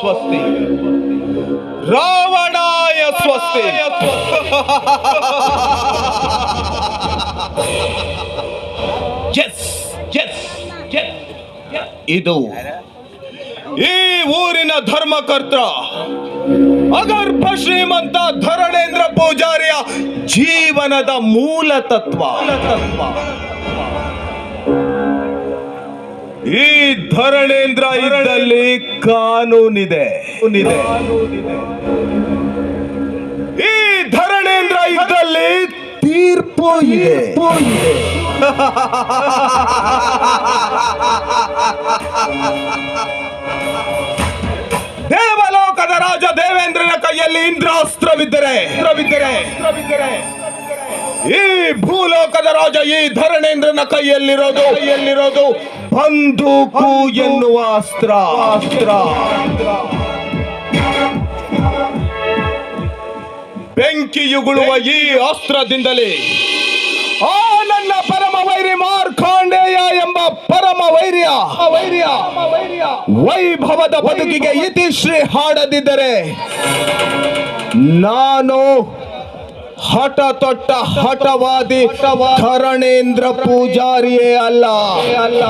ಸ್ವಸ್ತಿ. ರಾವಣಾಯ ಸ್ವಸ್ತಿ. S S ಇದು ಈ ಊರಿನ ಧರ್ಮಕರ್ತ ಅಗರ್ಭ ಶ್ರೀಮಂತ ಧರಣೇಂದ್ರ ಪೂಜಾರಿಯ ಜೀವನದ ಮೂಲ ತತ್ವ. ಈ ಧರಣೇಂದ್ರ ಇದ್ದಲ್ಲಿ ಕಾನೂನಿದೆ. ಈ ಧರಣೇಂದ್ರ ಇದ್ದಲ್ಲಿ ತೀರ್ಪು ಇದೆ. ದೇವಲೋಕದ ರಾಜ ದೇವೇಂದ್ರನ ಕೈಯಲ್ಲಿ ಇಂದ್ರಾಸ್ತ್ರವಿದ್ದರೆ. ಈ ಭೂಲೋಕದ ರಾಜ ಈ ಧರಣೇಂದ್ರನ ಕೈಯಲ್ಲಿರೋದು. ಕೈಯಲ್ಲಿರೋದು. ಬಂದೂಕು ಎನ್ನುವ ಅಸ್ತ್ರ. ಅಸ್ತ್ರ. ಬೆಂಕಿಯುಗುಳುವ ಈ ಅಸ್ತ್ರದಿಂದಲೇ. ಆ ನನ್ನ ಪರಮ ವೈರಿ ಮಾರ್ಕಾಂಡೇಯ ಎಂಬ ಪರಮ ವೈರ್ಯ ವೈರ್ಯ. ವೈಭವದ ಬದುಕಿಗೆ ಇತಿಶ್ರೀ ಹಾಡದಿದ್ದರೆ ನಾನು ಹಠ ತೊಟ್ಟ ಹಠವಾದಿ ಧರಣೇಂದ್ರ ಪೂಜಾರಿಯೇ ಅಲ್ಲ. ಅಲ್ಲ